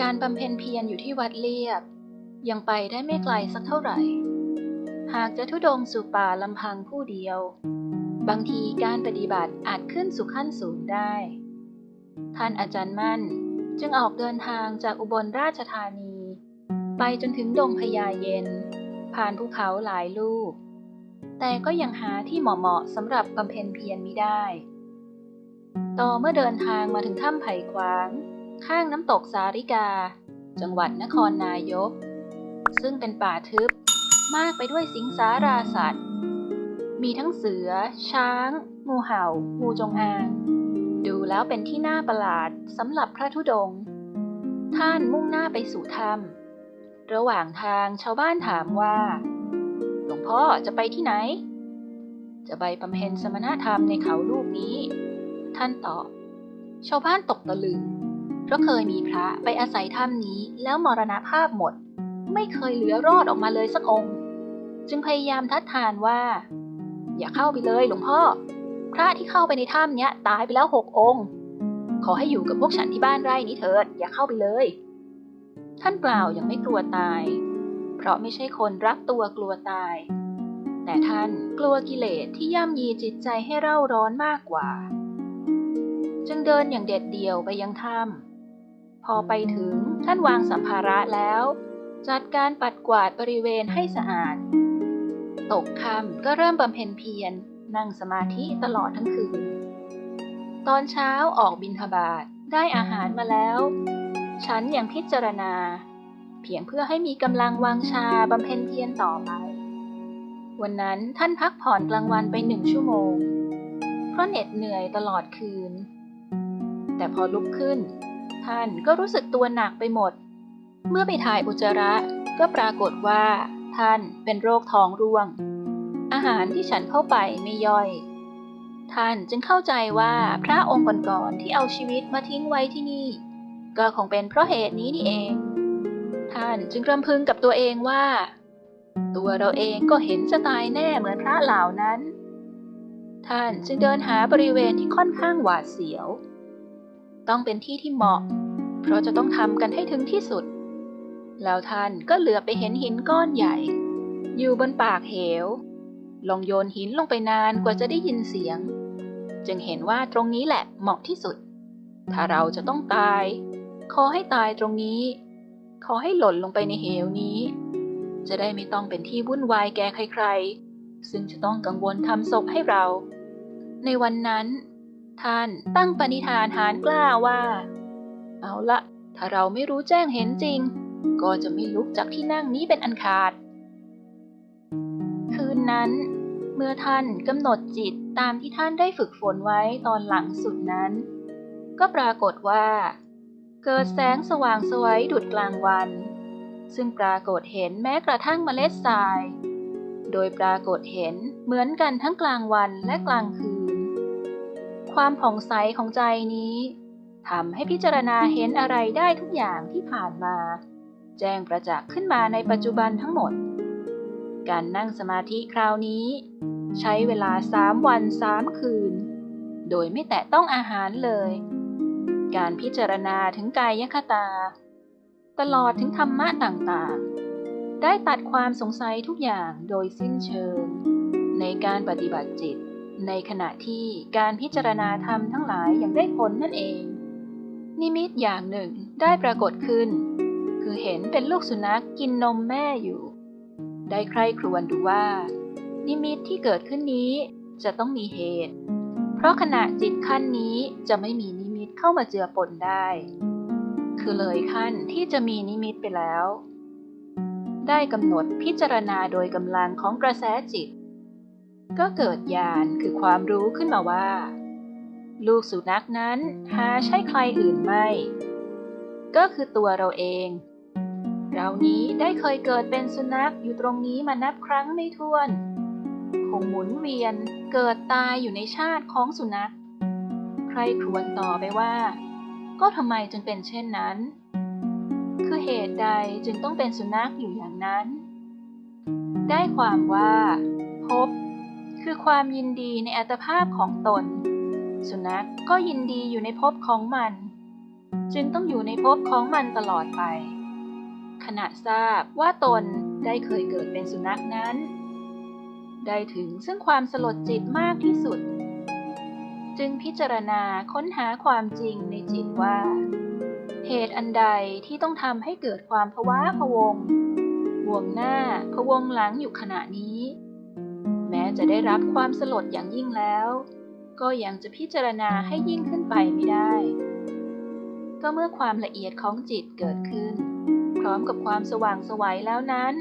การบำเพ็ญเพียรอยู่ที่วัดเลียบ ยังไปได้ไม่ไกลสักเท่าไหร่ หากจะทุดงสู่ป่าลำพังผู้เดียว บางทีการปฏิบัติอาจขึ้นสู่ขั้นสูงได้ ท่านอาจารย์มั่นจึงออกเดินทางจากอุบลราชธานี ไปจนถึงดงพญาเย็น ผ่านภูเขาหลายลูก แต่ก็ยังหาที่เหมาะๆสำหรับบำเพ็ญเพียรมิได้ ต่อเมื่อเดินทางมาถึงถ้ำไผ่ขวาง ข้างน้ำตกสาริกา จังหวัดนครนายก ซึ่งเป็นป่าทึบมากไปด้วยสิงสาราสัตว์ มีทั้งเสือ ช้าง งูเห่า งูจงอาง ดูแล้วเป็นที่น่าประหลาดสำหรับพระธุดงค์ท่านมุ่งหน้าไปสู่ถ้ำระหว่างทางชาวบ้านถามว่า หลวงพ่อจะไปที่ไหน จะไปบำเพ็ญสมณธรรมในเขาลูกนี้ ท่านตอบ ชาวบ้านตกตะลึง เพราะเคยมีพระไปอาศัยถ้ำนี้แล้วมรณภาพหมด ไม่เคยเหลือรอดออกมาเลยสักองค์ จึงพยายามทัดทานว่า อย่าเข้าไปเลยหลวงพ่อ พระที่เข้าไปในถ้ำเนี้ยตายไปแล้วหกองค์ ขอให้อยู่กับพวกฉันที่บ้านไร่นี้เถิด อย่าเข้าไปเลย ท่านกล่าวอย่างไม่กลัวตาย เพราะไม่ใช่คนรักตัวกลัวตาย แต่ท่านกลัวกิเลสที่ย่ำยีจิตใจให้เร่าร้อนมากกว่า จึงเดินอย่างเด็ดเดี่ยวไปยังถ้ำ พอไปถึงท่านวางสัมภาระแล้ว จัดการปัดกวาดบริเวณให้สะอาด ตกค่ำก็เริ่มบำเพ็ญเพียรนั่งสมาธิตลอดทั้งคืน ตอนเช้าออกบินทบาทได้อาหารมาแล้ว ฉันยังพิจารณา เพียงเพื่อให้มีกำลังวางชาบำเพ็ญเพียรต่อไป วันนั้นท่านพักผ่อนกลางวันไปหนึ่งชั่วโมง เพราะเหน็ดเหนื่อยตลอดคืน แต่พอลุกขึ้น ท่านก็รู้สึกตัวหนักไปหมด เมื่อไปถ่ายอุจจาระก็ปรากฏว่า ท่านเป็นโรคท้องร่วง อาหารที่ฉันเข้าไปไม่ย่อย ท่านจึงเข้าใจว่าพระองค์ก่อนๆที่เอาชีวิตมาทิ้งไว้ที่นี่ ก็คงเป็นเพราะเหตุนี้นี่เอง ท่านจึงรำพึงกับตัวเองว่า ตัวเราเองก็เห็นจะตายแน่เหมือนพระเหล่านั้น ท่านจึงเดินหาบริเวณที่ค่อนข้างหวาดเสียว ต้องเป็นที่ที่เหมาะ เพราะจะต้องทำกันให้ถึงที่สุด แล้วท่านก็เหลือไปเห็นหินก้อนใหญ่ อยู่บนปากเหว ลองโยนหินลงไปนานกว่าจะได้ยินเสียง จึงเห็นว่าตรงนี้แหละเหมาะที่สุด ถ้าเราจะต้องตาย ขอให้ตายตรงนี้ ขอให้หล่นลงไปในเหวนี้ จะได้ไม่ต้องเป็นที่วุ่นวายแก่ใครๆซึ่งจะต้องกังวลทำศพให้เรา ในวันนั้น ท่านตั้งปณิธานหารกล้าว่า เอาละถ้าเราไม่รู้แจ้งเห็นจริง ก็จะไม่ลุกจากที่นั่งนี้เป็นอันขาด คืนนั้นเมื่อท่านกำหนดจิตตามที่ท่านได้ฝึกฝนไว้ตอนหลังสุดนั้น ก็ปรากฏว่า เกิดแสงสว่างสวัยดุดกลางวัน ซึ่งปรากฏเห็นแม้กระทั่งเมล็ดทราย โดยปรากฏเห็นเหมือนกันทั้งกลางวันและกลางคืน ความผ่องใสของใจนี้ทำให้พิจารณาเห็นอะไรได้ทุกอย่างที่ผ่านมา แจ้งประจักษ์ขึ้นมาในปัจจุบันทั้งหมด การนั่งสมาธิคราวนี้ ใช้เวลาสามวันสามคืน โดยไม่แตะต้องอาหารเลย การพิจารณาถึงกายยคตา ตลอดถึงธรรมะต่างๆ ได้ตัดความสงสัยทุกอย่างโดยสิ้นเชิง ในการปฏิบัติจิต ในขณะที่การพิจารณาธรรมทั้งหลายอย่างได้ผลนั่นเอง นิมิตอย่างหนึ่งได้ปรากฏขึ้น คือเห็นเป็นลูกสุนัขกินนมแม่อยู่ ได้ใคร่ครวญดูว่า นิมิตที่เกิดขึ้นนี้จะต้องมีเหตุ เพราะขณะจิตขั้นนี้จะไม่มีนิมิตเข้ามาเจือปนได้ คือเลยขั้นที่จะมีนิมิตไปแล้ว ได้กำหนดพิจารณาโดยกำลังของกระแสจิต ก็เกิดญาณคือความรู้ขึ้นมาว่า ลูกสุนัขนั้นหาใช่ใครอื่นไม่ ก็คือตัวเราเอง เรานี้ได้เคยเกิดเป็นสุนัขอยู่ตรงนี้มานับครั้งไม่ถ้วนคงหมุนเวียนเกิดตายอยู่ในชาติของสุนัข ใครครวญต่อไปว่า ก็ทำไมจึงเป็นเช่นนั้น คือเหตุใดจึงต้องเป็นสุนัขอยู่อย่างนั้น ได้ความว่า พบ คือความยินดีในอัตภาพของตน สุนัขก็ยินดีอยู่ในภพของมัน จึงต้องอยู่ในภพของมันตลอดไป ขณะทราบว่าตนได้เคยเกิดเป็นสุนัขนั้น ได้ถึงซึ่งความสลดจิตมากที่สุด จึงพิจารณาค้นหาความจริงในจิตว่า เหตุอันใดที่ต้องทำให้เกิดความภาวะพวงห่วงหน้าพวงหลังอยู่ขณะนี้ จะได้รับความสลดอย่างยิ่งแล้ว ก็ยังจะพิจารณาให้ยิ่งขึ้นไปไม่ได้ ก็เมื่อความละเอียดของจิตเกิดขึ้น พร้อมกับความสว่างสวัยแล้วนั้น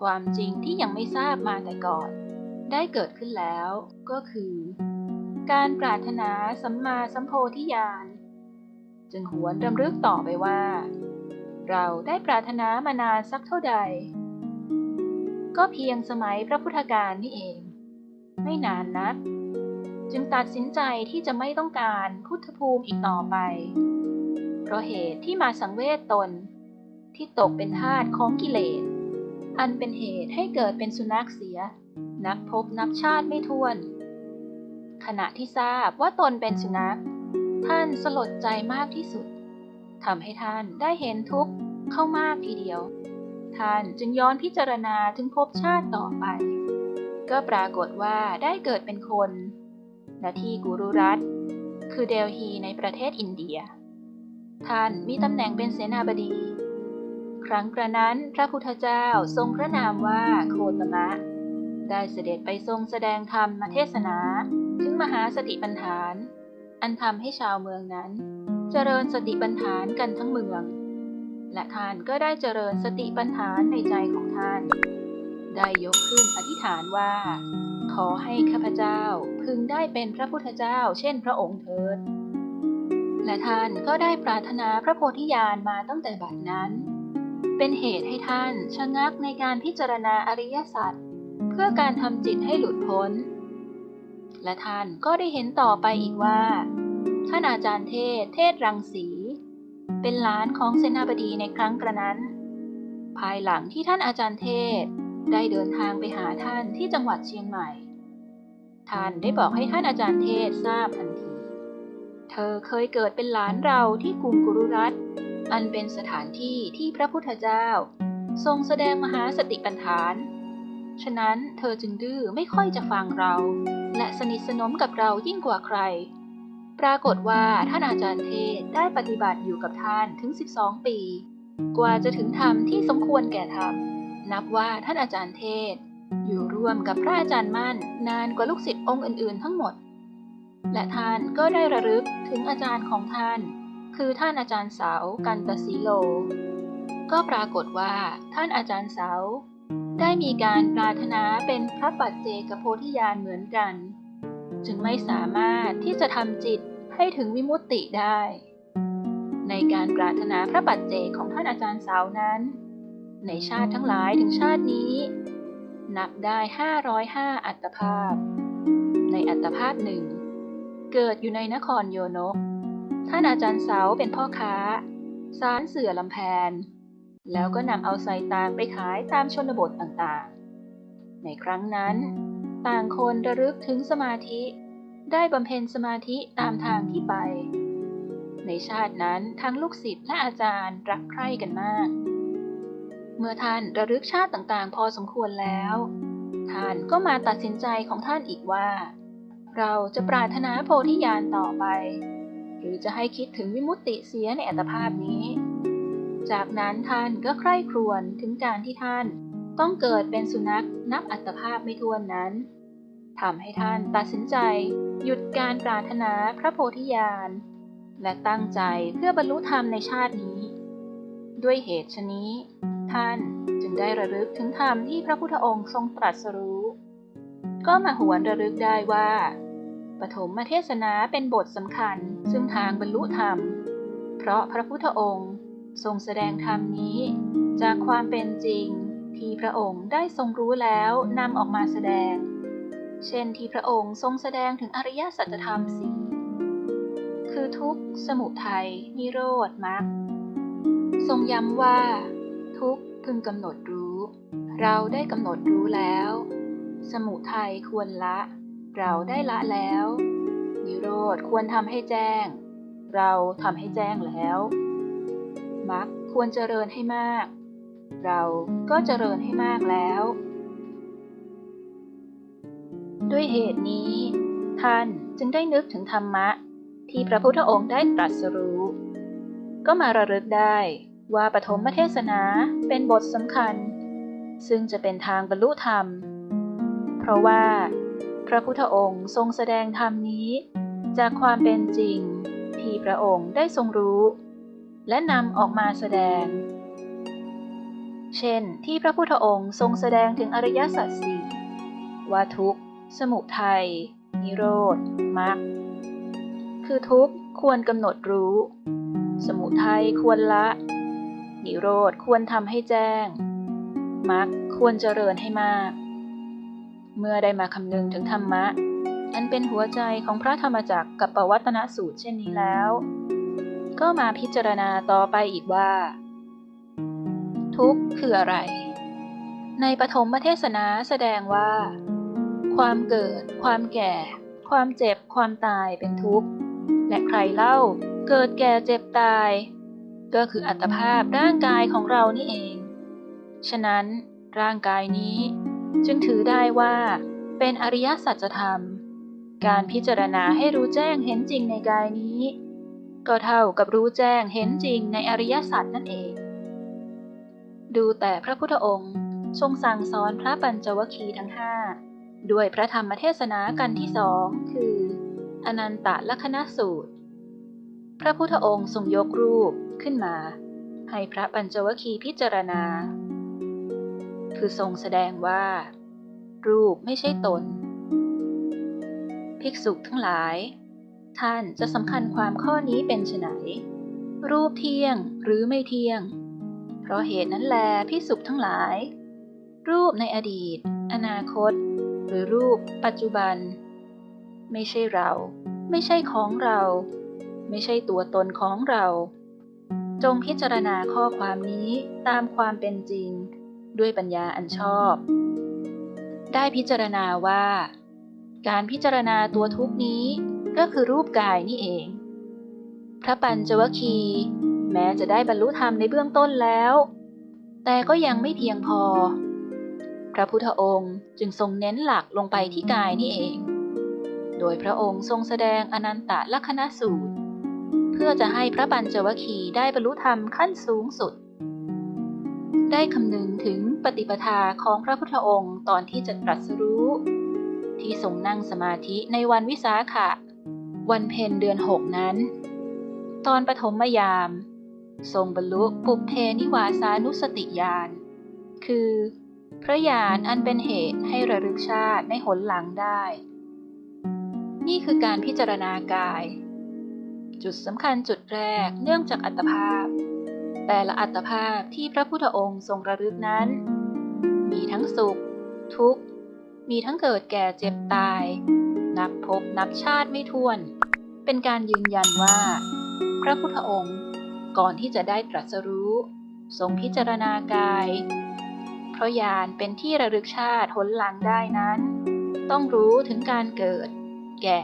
ความจริงที่ยังไม่ทราบมาแต่ก่อน ได้เกิดขึ้นแล้วก็คือ การปรารถนาสัมมาสัมโพธิญาณจึงหวนรำลึกต่อไปว่า เราได้ปรารถนามานานสักเท่าใด ก็เพียงสมัยพระพุทธกาลนี่เอง ไม่นานนัก จึงตัดสินใจที่จะไม่ต้องการพุทธภูมิอีกต่อไป เพราะเหตุที่มาสังเวชตนที่ตกเป็นทาสของกิเลส อันเป็นเหตุให้เกิดเป็นสุนัขเสีย นับพบนับชาติไม่ท้วน ขณะที่ทราบว่าตนเป็นสุนัข ท่านสลดใจมากที่สุดทำให้ท่านได้เห็นทุกข์เข้ามากทีเดียว ท่านจึงย้อนพิจารณาถึงภพชาติต่อไป ก็ปรากฏว่าได้เกิดเป็นคนณที่กุรุรัตน์คือเดลฮีในประเทศอินเดีย ท่านมีตำแหน่งเป็นเสนาบดี ครั้งกระนั้นพระพุทธเจ้าทรงพระนามว่าโคตมะ ได้เสด็จไปทรงแสดงธรรมมาเทศนา ถึงมหาสติปัญฐาน อันทำให้ชาวเมืองนั้น เจริญสติปัญฐานกันทั้งเมือง และท่านก็ได้เจริญสติปัญฐานในใจของท่าน ได้ยกขึ้นอธิษฐานว่า ขอให้ข้าพเจ้าพึงได้เป็นพระพุทธเจ้า เช่นพระองค์เถิด และท่านก็ได้ปรารถนาพระโพธิญาณมาตั้งแต่บัดนั้น เป็นเหตุให้ท่านชะงักในการพิจารณาอริยสัจเพื่อการทำจิตให้หลุดพ้น และท่านก็ได้เห็นต่อไปอีกว่า ท่านอาจารย์เทศ เทศรังสี เป็นหลานของเสนาบดีในครั้งกระนั้น ภายหลังที่ท่านอาจารย์เทศได้เดินทางไปหาท่านที่จังหวัดเชียงใหม่ ท่านได้บอกให้ท่านอาจารย์เทศทราบทันที เธอเคยเกิดเป็นหลานเราที่กรุงกุรุรัตอันเป็นสถานที่ที่พระพุทธเจ้า ทรงแสดงมหาสติปัฏฐาน ฉะนั้นเธอจึงดื้อไม่ค่อยจะฟังเรา และสนิทสนมกับเรายิ่งกว่าใคร ปรากฏว่าท่านอาจารย์เทศได้ปฏิบัติอยู่กับท่านถึง 12 ปี กว่าจะถึงธรรมที่สมควรแก่ธรรม นับว่าท่านอาจารย์เทศ อยู่ร่วมกับพระอาจารย์มั่น นานกว่าลูกศิษย์องค์อื่น ๆ ทั้งหมด และท่านก็ได้ระลึกถึงอาจารย์ของท่าน คือท่านอาจารย์เสากันตสีโล ก็ปรากฏว่าท่านอาจารย์เสาได้มีการปรารถนาเป็นพระปัจเจกโพธิญาณเหมือนกัน จึงไม่สามารถที่จะทำจิตให้ถึงวิมุตติได้ ในการปรารถนาพระปัจเจกของท่านอาจารย์เสานั้น ในชาติทั้งหลายถึงชาตินี้ นับได้ 505 อัตภาพ ในอัตภาพหนึ่ง เกิดอยู่ในนครโยนก ท่านอาจารย์เสาเป็นพ่อค้าสารเสือลำแพน แล้วก็นำเอาใส่ตางไปขายตามชนบทต่างๆ ในครั้งนั้น ต่างคนระลึกถึงสมาธิ ได้บำเพ็ญสมาธิตามทางที่ไป ในชาตินั้นทั้งลูกศิษย์และอาจารย์รักใคร่กันมาก เมื่อท่านระลึกชาติต่างๆ พอสมควรแล้ว ท่านก็มาตัดสินใจของท่านอีกว่า เราจะปรารถนาโพธิญาณต่อไป หรือจะให้คิดถึงวิมุตติเสียในอัตภาพนี้ จากนั้นท่านก็ใคร่ครวญถึงการที่ท่าน ต้องเกิดเป็นสุนัขนับอัตภาพไม่ถ้วนนั้นทำให้ท่านตัดสินใจ หยุดการปรารถนาพระโพธิญาณ และตั้งใจเพื่อบรรลุธรรมในชาตินี้ ด้วยเหตุชนี้ ท่านจึงได้ระลึกถึงธรรมที่พระพุทธองค์ทรงตรัสรู้ ก็มาหวนระลึกได้ว่าปฐมเทศนาเป็นบทสำคัญซึ่งทางบรรลุธรรม เพราะพระพุทธองค์ทรงแสดงธรรมนี้ จากความเป็นจริง ที่พระองค์ได้ทรงรู้แล้วนำออกมาแสดง เช่นที่พระองค์ทรงแสดงถึงอริยสัจธรรมสี่คือทุกข์ สมุทัย นิโรธ มรรค ทรงย้ำว่า ทุกข์พึงกำหนดรู้ เราได้กำหนดรู้แล้ว สมุทัยควรละ เราได้ละแล้ว นิโรธควรทำให้แจ้ง เราทำให้แจ้งแล้วมักควรเจริญให้มาก เราก็เจริญให้มากแล้ว ด้วยเหตุนี้ ท่านจึงได้นึกถึงธรรมะ ที่พระพุทธองค์ได้ตรัสรู้ ก็มาระลึกได้ว่าปฐมเทศนาเป็นบทสำคัญ ซึ่งจะเป็นทางบรรลุธรรม เพราะว่า พระพุทธองค์ทรงแสดงธรรมนี้ จากความเป็นจริงที่พระองค์ได้ทรงรู้ และนำออกมาแสดง เช่น ที่พระพุทธองค์ทรงแสดงถึงอริยสัจสี่ว่าทุกข์ สมุทัย นิโรธ มรรค คือทุกข์ควรกำหนดรู้ สมุทัยควรละ นิโรธควรทำให้แจ้ง มรรคควรเจริญให้มาก เมื่อได้มาคำนึงถึงธรรมะ อันเป็นหัวใจของพระธรรมจักรกับปวัตนสูตรเช่นนี้แล้ว ก็มาพิจารณาต่อไปอีกว่า ทุกข์คืออะไร ในปฐมเทศนาแสดงว่า ความเกิด ความแก่ ความเจ็บ ความตายเป็นทุกข์ และใครเล่า เกิดแก่เจ็บตาย ก็คืออัตภาพร่างกายของเรานี่เอง ฉะนั้นร่างกายนี้ จึงถือได้ว่าเป็นอริยสัจธรรม การพิจารณาให้รู้แจ้งเห็นจริงในกายนี้ ก็เท่ากับรู้แจ้งเห็นจริงในอริยสัจนั่นเอง ดูแต่พระพุทธองค์ ทรงสั่งสอนพระปัญจวคีทั้งห้าด้วยพระธรรมเทศนากันที่สองคือ อนันตลักษณสูตร พระพุทธองค์ทรงยกรูปขึ้นมา ให้พระปัญจวคีพิจารณา คือทรงแสดงว่า รูปไม่ใช่ตน ภิกษุทั้งหลาย ท่านจะสำคัญความข้อนี้เป็นไฉนรูปเที่ยงหรือไม่เที่ยง ราะเหตุนั้นแลภิกษุทั้งหลาย รูปในอดีต อนาคต หรือรูปปัจจุบัน ไม่ใช่เรา ไม่ใช่ของเรา ไม่ใช่ตัวตนของเรา จงพิจารณาข้อความนี้ตามความเป็นจริง ด้วยปัญญาอันชอบ ได้พิจารณาว่า การพิจารณาตัวทุกนี้ก็คือรูปกายนี่เอง พระปัญจวคี แม้จะได้บรรลุธรรมในเบื้องต้นแล้ว แต่ก็ยังไม่เพียงพอ พระพุทธองค์จึงทรงเน้นหลักลงไปที่กายนี่เอง โดยพระองค์ทรงแสดงอนันตลักษณสูตร เพื่อจะให้พระปัญจวคีได้บรรลุธรรมขั้นสูงสุด ได้คำนึงถึงปฏิปทาของพระพุทธองค์ตอนที่จะตรัสรู้ ที่ทรงนั่งสมาธิในวันวิสาขะ วันเพ็ญเดือนหกนั้นตอนปฐมยาม ทรงบรรลุปุเพนิวาสานุสติญาณ คือ พระญาณอันเป็นเหตุให้ระลึกชาติในหนหลังได้ นี่คือการพิจารณากาย จุดสำคัญจุดแรกเนื่องจากอัตภาพ แต่ละอัตภาพที่พระพุทธองค์ทรงระลึกนั้น มีทั้งสุข ทุกข์ มีทั้งเกิดแก่เจ็บตาย นับพบนับชาติไม่ถ้วน เป็นการยืนยันว่า พระพุทธองค์ ก่อนที่จะได้ตรัสรู้ ทรงพิจารณากาย เพราะญาณเป็นที่ระลึกชาติหนหลังได้นั้น ต้องรู้ถึงการเกิด แก่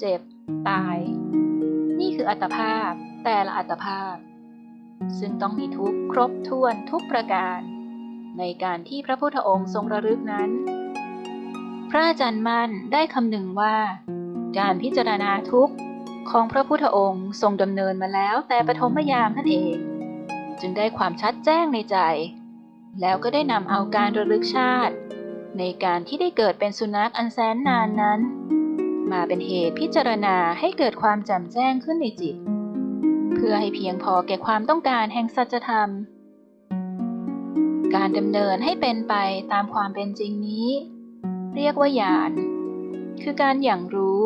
เจ็บ ตาย นี่คืออัตภาพแต่ละอัตภาพ ซึ่งต้องมีทุกครบถ้วนทุกประการ ในการที่พระพุทธองค์ทรงระลึกนั้น พระอาจารย์มั่นได้คำหนึ่งว่า การพิจารณาทุกข์ ของพระพุทธองค์ทรงดำเนินมาแล้วแต่ปฐมยามนั่นเอง จึงได้ความชัดแจ้งในใจ แล้วก็ได้นำเอาการระลึกชาติ ในการที่ได้เกิดเป็นสุนัขอันแสนนานนั้น มาเป็นเหตุพิจารณาให้เกิดความแจ่มแจ้งขึ้นในจิต เพื่อให้เพียงพอแก่ความต้องการแห่งสัจธรรม การดำเนินให้เป็นไปตามความเป็นจริงนี้ เรียกว่าญาณคือการอย่างรู้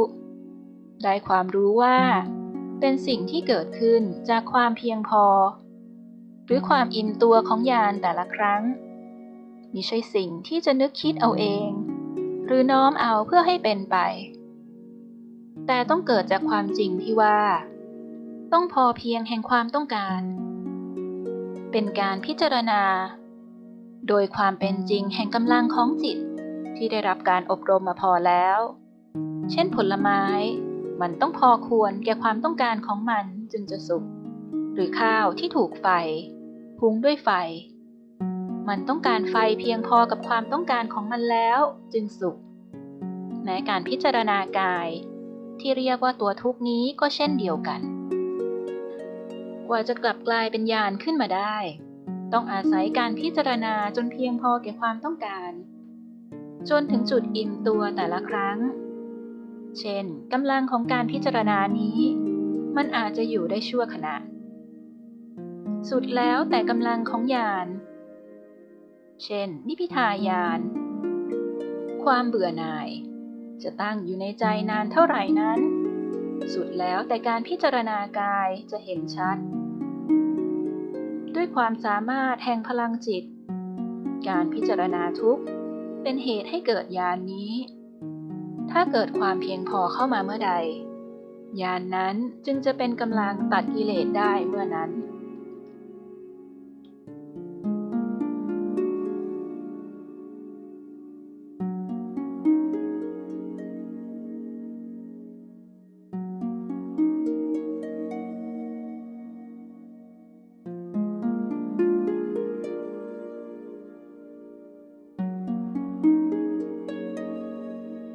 ได้ความรู้ว่า เป็นสิ่งที่เกิดขึ้นจากความเพียงพอ หรือความอิ่มตัวของญาณแต่ละครั้งมิใช่สิ่งที่จะนึกคิดเอาเอง หรือน้อมเอาเพื่อให้เป็นไป แต่ต้องเกิดจากความจริงที่ว่า ต้องพอเพียงแห่งความต้องการ เป็นการพิจารณา โดยความเป็นจริงแห่งกำลังของจิตที่ได้รับการอบรมมาพอแล้ว เช่นผลไม้ มันต้องพอควรแก่ความต้องการของมันจึงจะสุก หรือข้าวที่ถูกไฟพุงด้วยไฟ มันต้องการไฟเพียงพอกับความต้องการของมันแล้วจึงสุกแม้การพิจารณากาย ที่เรียกว่าตัวทุกนี้ก็เช่นเดียวกัน กว่าจะกลับกลายเป็นญาณขึ้นมาได้ ต้องอาศัยการพิจารณาจนเพียงพอแก่ความต้องการ จนถึงจุดอิ่มตัวแต่ละครั้ง เช่นกำลังของการพิจารณานี้ มันอาจจะอยู่ได้ชั่วขณะ สุดแล้วแต่กำลังของญาณเช่น นิพิทายาน ความเบื่อหน่าย จะตั้งอยู่ในใจนานเท่าไหร่นั้น สุดแล้วแต่การพิจารณากายจะเห็นชัด ด้วยความสามารถแห่งพลังจิต การพิจารณาทุกเป็นเหตุให้เกิดญาณนนี้ ถ้าเกิดความเพียงพอเข้ามาเมื่อใด ญาณนนั้นจึงจะเป็นกำลังตัดกิเลสได้เมื่อนั้น